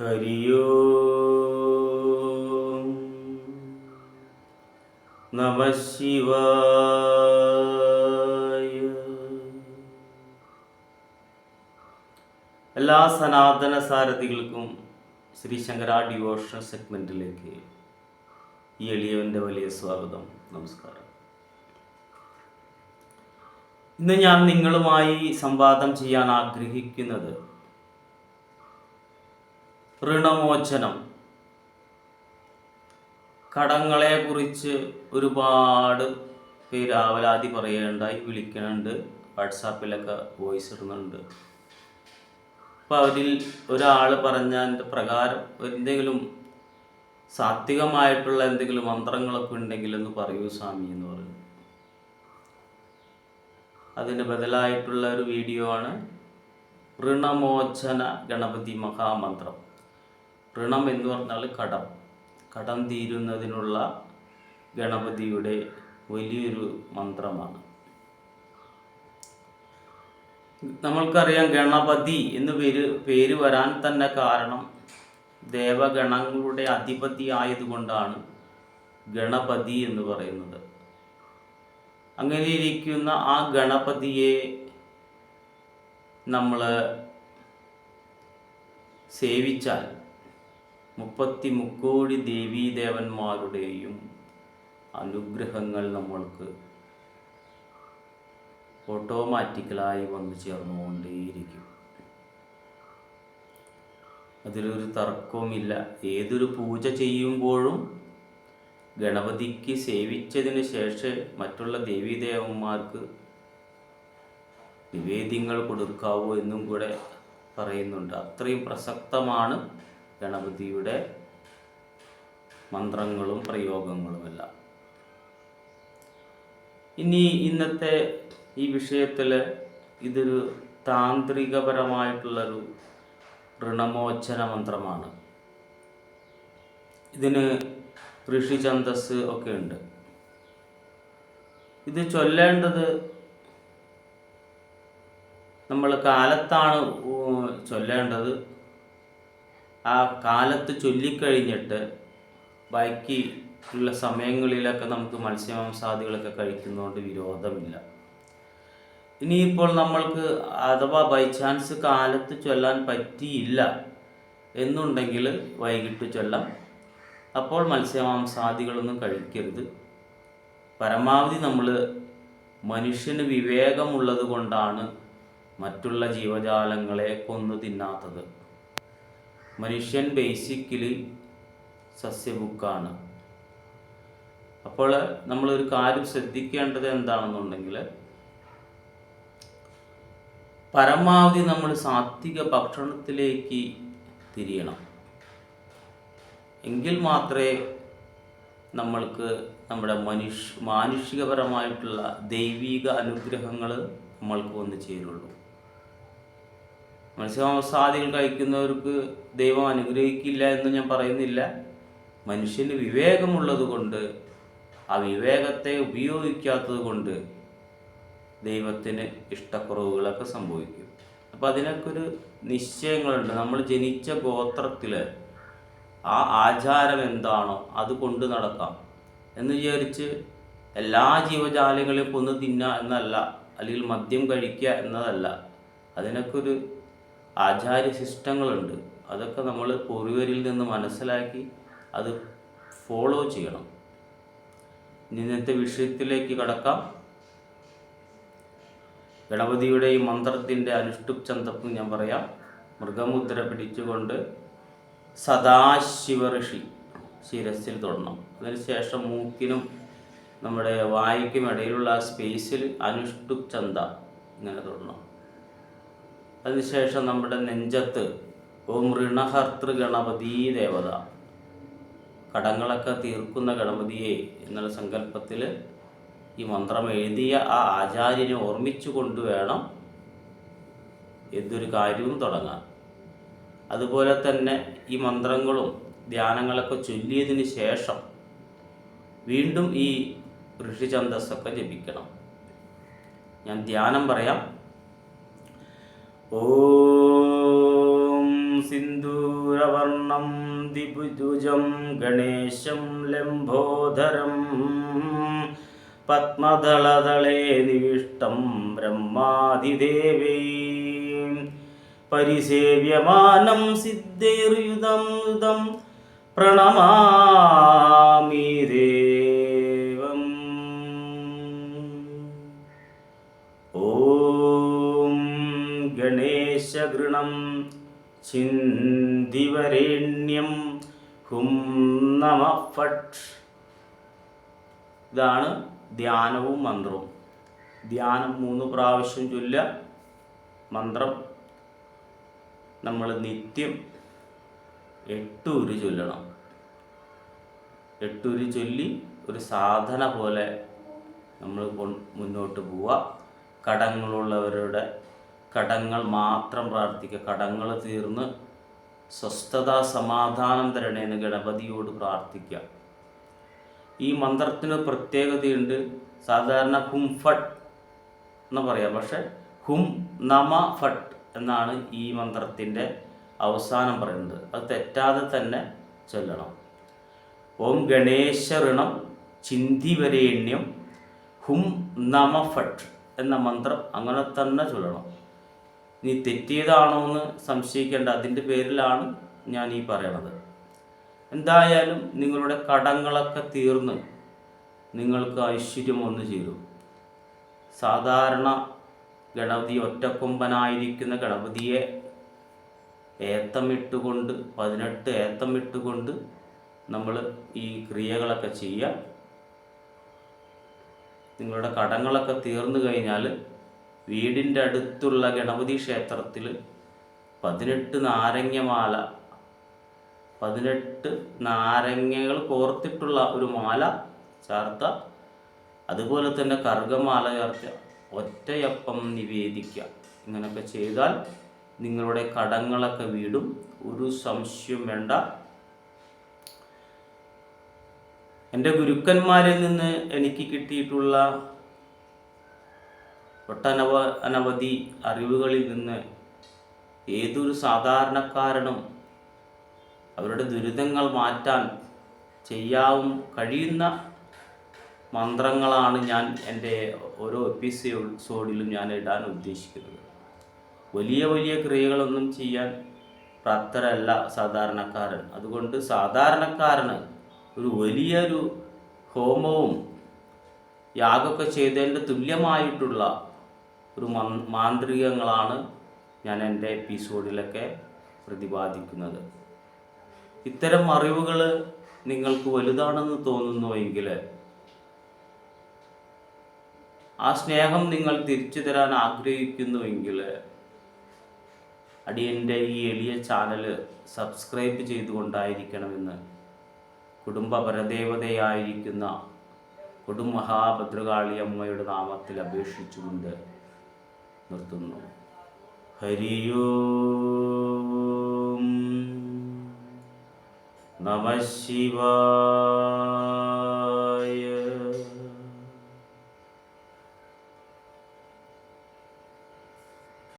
ഹരിയോ. നമ ശിവായ. എല്ലാ സനാതന സാരഥികൾക്കും ശ്രീ ശങ്കര ഡിവോഷണൽ സെഗ്മെന്റിലേക്ക് ഈ എളിയവന്റെ വലിയ സ്വാഗതം നമസ്കാരം. ഇന്ന് ഞാൻ നിങ്ങളുമായി സംവാദം ചെയ്യാൻ ആഗ്രഹിക്കുന്നത് ഋണമോചനം. കടങ്ങളെ കുറിച്ച് ഒരുപാട് പേര് ആവലാതി പറയേണ്ടായി വിളിക്കുന്നുണ്ട് വാട്സാപ്പിലൊക്കെ വോയിസ് ഇടുന്നുണ്ട്. അപ്പോൾ അതിൽ ഒരാൾ പറഞ്ഞതിന്റെ പ്രകാരം എന്തെങ്കിലും സാത്വികമായിട്ടുള്ള എന്തെങ്കിലും മന്ത്രങ്ങളൊക്കെ ഉണ്ടെങ്കിൽ എന്ന് പറയൂ സ്വാമി എന്ന് പറഞ്ഞു അതിന് ബദലായിട്ടുള്ള ഒരു വീഡിയോ ആണ് ഋണമോചന ഗണപതി മഹാമന്ത്രം. ഋണം എന്ന് പറഞ്ഞാൽ കടം. കടം തീരുന്നതിനുള്ള ഗണപതിയുടെ വലിയൊരു മന്ത്രമാണ്. നമ്മൾക്കറിയാം ഗണപതി എന്ന് പേര് പേര് വരാൻ തന്നെ കാരണം ദേവഗണങ്ങളുടെ അധിപതി ആയതുകൊണ്ടാണ് ഗണപതി എന്ന് പറയുന്നത്. അങ്ങനെ ഇരിക്കുന്ന ആ ഗണപതിയെ നമ്മൾ സേവിച്ചാൽ മുപ്പത്തി മുക്കോടി ദേവീദേവന്മാരുടെയും അനുഗ്രഹങ്ങൾ നമ്മൾക്ക് ഓട്ടോമാറ്റിക്കലായി വന്നു ചേർന്നുകൊണ്ടേയിരിക്കും. അതിലൊരു തർക്കവുമില്ല. ഏതൊരു പൂജ ചെയ്യുമ്പോഴും ഗണപതിക്ക് സേവിച്ചതിന് ശേഷം മറ്റുള്ള ദേവീദേവന്മാർക്ക് നിവേദ്യങ്ങൾ കൊടുക്കാവൂ എന്നും കൂടെ പറയുന്നുണ്ട്. അത്രയും പ്രസക്തമാണ് ഗണപതിയുടെ മന്ത്രങ്ങളും പ്രയോഗങ്ങളുമെല്ലാം. ഇനി ഇന്നത്തെ ഈ വിഷയത്തിൽ ഇതൊരു താന്ത്രികപരമായിട്ടുള്ളൊരു ഋണമോചന മന്ത്രമാണ്. ഇതിന് ഋഷിചന്ദസ് ഒക്കെ ഉണ്ട്. ഇത് ചൊല്ലേണ്ടത് നമ്മൾ കാലത്താണ് ചൊല്ലേണ്ടത് ആ കാലത്ത് ചൊല്ലിക്കഴിഞ്ഞിട്ട് ബാക്കി ഉള്ള സമയങ്ങളിലൊക്കെ നമുക്ക് മത്സ്യമാംസാദികളൊക്കെ കഴിക്കുന്നതുകൊണ്ട് വിരോധമില്ല. ഇനിയിപ്പോൾ നമ്മൾക്ക് അഥവാ ബൈ ചാൻസ് കാലത്ത് ചൊല്ലാൻ പറ്റിയില്ല എന്നുണ്ടെങ്കിൽ വൈകിട്ട് ചൊല്ലാം. അപ്പോൾ മത്സ്യമാംസാദികളൊന്നും കഴിക്കരുത്. പരമാവധി നമ്മൾ മനുഷ്യന് വിവേകമുള്ളത് കൊണ്ടാണ് മറ്റുള്ള ജീവജാലങ്ങളെ കൊന്നു തിന്നാത്തത്. മനുഷ്യൻ ബേസിക്കലി സസ്യബുക്കാണ്. അപ്പോൾ നമ്മളൊരു കാര്യം ശ്രദ്ധിക്കേണ്ടത് എന്താണെന്നുണ്ടെങ്കിൽ പരമാവധി നമ്മൾ സാത്വിക ഭക്ഷണത്തിലേക്ക് തിരിയണം. എങ്കിൽ മാത്രമേ നമ്മൾക്ക് നമ്മുടെ മനുഷ്യ മാനുഷികപരമായിട്ടുള്ള ദൈവിക അനുഗ്രഹങ്ങൾ നമ്മൾക്ക് വന്നു ചേരുള്ളൂ. മത്സ്യമാംസാദികൾ കഴിക്കുന്നവർക്ക് ദൈവം അനുഗ്രഹിക്കില്ല എന്ന് ഞാൻ പറയുന്നില്ല. മനുഷ്യന് വിവേകമുള്ളത് കൊണ്ട് ആ വിവേകത്തെ ഉപയോഗിക്കാത്തത് കൊണ്ട് ദൈവത്തിന് ഇഷ്ടക്കുറവുകളൊക്കെ സംഭവിക്കും. അപ്പോൾ അതിനൊക്കെ ഒരു നിശ്ചയങ്ങളുണ്ട്. നമ്മൾ ജനിച്ച ഗോത്രത്തിൽ ആ ആചാരം എന്താണോ അത് കൊണ്ട് നടക്കാം എന്ന് വിചാരിച്ച് എല്ലാ ജീവജാലങ്ങളെയും കൊന്നു തിന്നുക എന്നല്ല അല്ലെങ്കിൽ മദ്യം കഴിക്കുക എന്നതല്ല. അതിനൊക്കെ ഒരു ആചാര്യ സിസ്റ്റങ്ങളുണ്ട് അതൊക്കെ നമ്മൾ പൂർവികരിൽ നിന്ന് മനസ്സിലാക്കി അത് ഫോളോ ചെയ്യണം. ഇന്നത്തെ വിഷയത്തിലേക്ക് കടക്കാം. ഗണപതിയുടെ ഈ മന്ത്രത്തിന്റെ അനുഷ്ഠുപ് ചന്തപ്പ് ഞാൻ പറയാം. മൃഗമുദ്ര പിടിച്ചുകൊണ്ട് സദാശിവ ഋഷി ശിരസിൽ തൊടണം. അതിനുശേഷം മൂക്കിനും നമ്മുടെ വായിക്കും ഇടയിലുള്ള സ്പേസിൽ അനുഷ്ഠുപ് ചന്ത ഇങ്ങനെ തൊടണം. അതിനുശേഷം നമ്മുടെ നെഞ്ചത്ത് ഓം ഋണഹർത്തൃ ഗണപതി ദേവത. കടങ്ങളൊക്കെ തീർക്കുന്ന ഗണപതിയെ എന്നുള്ള സങ്കല്പത്തിൽ ഈ മന്ത്രം എഴുതിയ ആ ആചാര്യനെ ഓർമ്മിച്ചു കൊണ്ടുവേണം എന്തൊരു കാര്യവും തുടങ്ങാൻ. അതുപോലെ തന്നെ ഈ മന്ത്രങ്ങളും ധ്യാനങ്ങളൊക്കെ ചൊല്ലിയതിന് ശേഷം വീണ്ടും ഈ ഋഷിചന്ദസ്സൊക്കെ ജപിക്കണം. ഞാൻ ധ്യാനം പറയാം. ഓം സിന്ദൂരവർണ ദിപുജം ഗണേശം ലംബോദരം പത്മദളതളേ നിവിഷ്ടം ബ്രഹ്മാതിദേവേ. പരിസേവ്യമാനം സിദ്ധൈർയുതം യുതം പ്രണമാമി ദേവം ഗണേശഗൃണം ചിന്തിവരേണ്യം ഹും നമ ഇതാണ് ധ്യാനവും മന്ത്രവും. ധ്യാനം മൂന്ന് പ്രാവശ്യം ചൊല്ല മന്ത്രം. നമ്മൾ നിത്യം എട്ടൂര് ചൊല്ലണം. എട്ടൂര് ചൊല്ലി ഒരു സാധന പോലെ നമ്മൾ മുന്നോട്ട് പോവുക കടങ്ങളുള്ളവരുടെ കടങ്ങൾ മാത്രം പ്രാർത്ഥിക്കുക. കടങ്ങൾ തീർന്ന് സ്വസ്ഥത സമാധാനം തരണേന്ന് ഗണപതിയോട് പ്രാർത്ഥിക്കുക. ഈ മന്ത്രത്തിന് പ്രത്യേകതയുണ്ട്. സാധാരണ ഹും ഫട്ട് എന്ന് പറയാം. പക്ഷെ ഹും നമ ഫട്ട് എന്നാണ് ഈ മന്ത്രത്തിന്റെ അവസാനം പറയുന്നത്. അത് തെറ്റാതെ തന്നെ ചൊല്ലണം. ഓം ഗണേശ ഋണം ചിന്തിവരേണ്യം ഹും നമ ഫട്ട് എന്ന മന്ത്രം അങ്ങനെ തന്നെ ചൊല്ലണം. ഇനി തെറ്റിയതാണോ എന്ന് സംശയിക്കേണ്ട അതിന്റെ പേരിലാണ് ഞാൻ ഈ പറയണത്. എന്തായാലും നിങ്ങളുടെ കടങ്ങളൊക്കെ തീർന്ന് നിങ്ങൾക്ക് ഐശ്വര്യം ഒന്ന് ചേരും. സാധാരണ ഗണപതി ഒറ്റക്കൊമ്പനായിരിക്കുന്ന ഗണപതിയെ ഏത്തമിട്ടുകൊണ്ട് പതിനെട്ട് ഏത്തമിട്ടുകൊണ്ട് നമ്മൾ ഈ ക്രിയകളൊക്കെ ചെയ്യുക നിങ്ങളുടെ കടങ്ങളൊക്കെ തീർന്നു കഴിഞ്ഞാൽ വീടിന്റെ അടുത്തുള്ള ഗണപതി ക്ഷേത്രത്തിൽ പതിനെട്ട് നാരങ്ങമാല പതിനെട്ട് നാരങ്ങകൾ കോർത്തിട്ടുള്ള ഒരു മാല ചേർത്ത. അതുപോലെ തന്നെ കർഗമാല ചേർത്ത. ഒറ്റയപ്പം നിവേദിക്കുക ഇങ്ങനെയൊക്കെ ചെയ്താൽ നിങ്ങളുടെ കടങ്ങളൊക്കെ വീടും. ഒരു സംശയം വേണ്ട. എന്റെ ഗുരുക്കന്മാരിൽ നിന്ന് എനിക്ക് കിട്ടിയിട്ടുള്ള ഒട്ടനവ അനവധി അറിവുകളിൽ നിന്ന് ഏതൊരു സാധാരണക്കാരനും അവരുടെ ദുരിതങ്ങൾ മാറ്റാൻ ചെയ്യാവും കഴിയുന്ന മന്ത്രങ്ങളാണ് ഞാൻ എന്റെ ഓരോ എപ്പിസോഡിലും ഞാൻ ഇടാൻ ഉദ്ദേശിക്കുന്നത്. വലിയ വലിയ ക്രിയകളൊന്നും ചെയ്യാൻ പ്രാപ്തരല്ല സാധാരണക്കാരൻ. അതുകൊണ്ട് സാധാരണക്കാരന് ഒരു വലിയൊരു ഹോമവും യാഗമൊക്കെ ചെയ്തതിന്റെ തുല്യമായിട്ടുള്ള ഒരു മന് മാന്ത്രികങ്ങളാണ് ഞാൻ എന്റെ എപ്പിസോഡിലൊക്കെ പ്രതിപാദിക്കുന്നത്. ഇത്തരം അറിവുകൾ നിങ്ങൾക്ക് വലുതാണെന്ന് തോന്നുന്നുവെങ്കിൽ ആ സ്നേഹം നിങ്ങൾ തിരിച്ചു തരാൻ ആഗ്രഹിക്കുന്നുവെങ്കിൽ അടിയന്റെ ഈ എളിയ ചാനൽ സബ്സ്ക്രൈബ് ചെയ്തുകൊണ്ടായിരിക്കണമെന്ന് കുടുംബ പരദേവതയായിരിക്കുന്ന കൊടും നാമത്തിൽ അപേക്ഷിച്ചുകൊണ്ട് നിർത്തുന്നു. ഹരിയോം നമ ശിവായ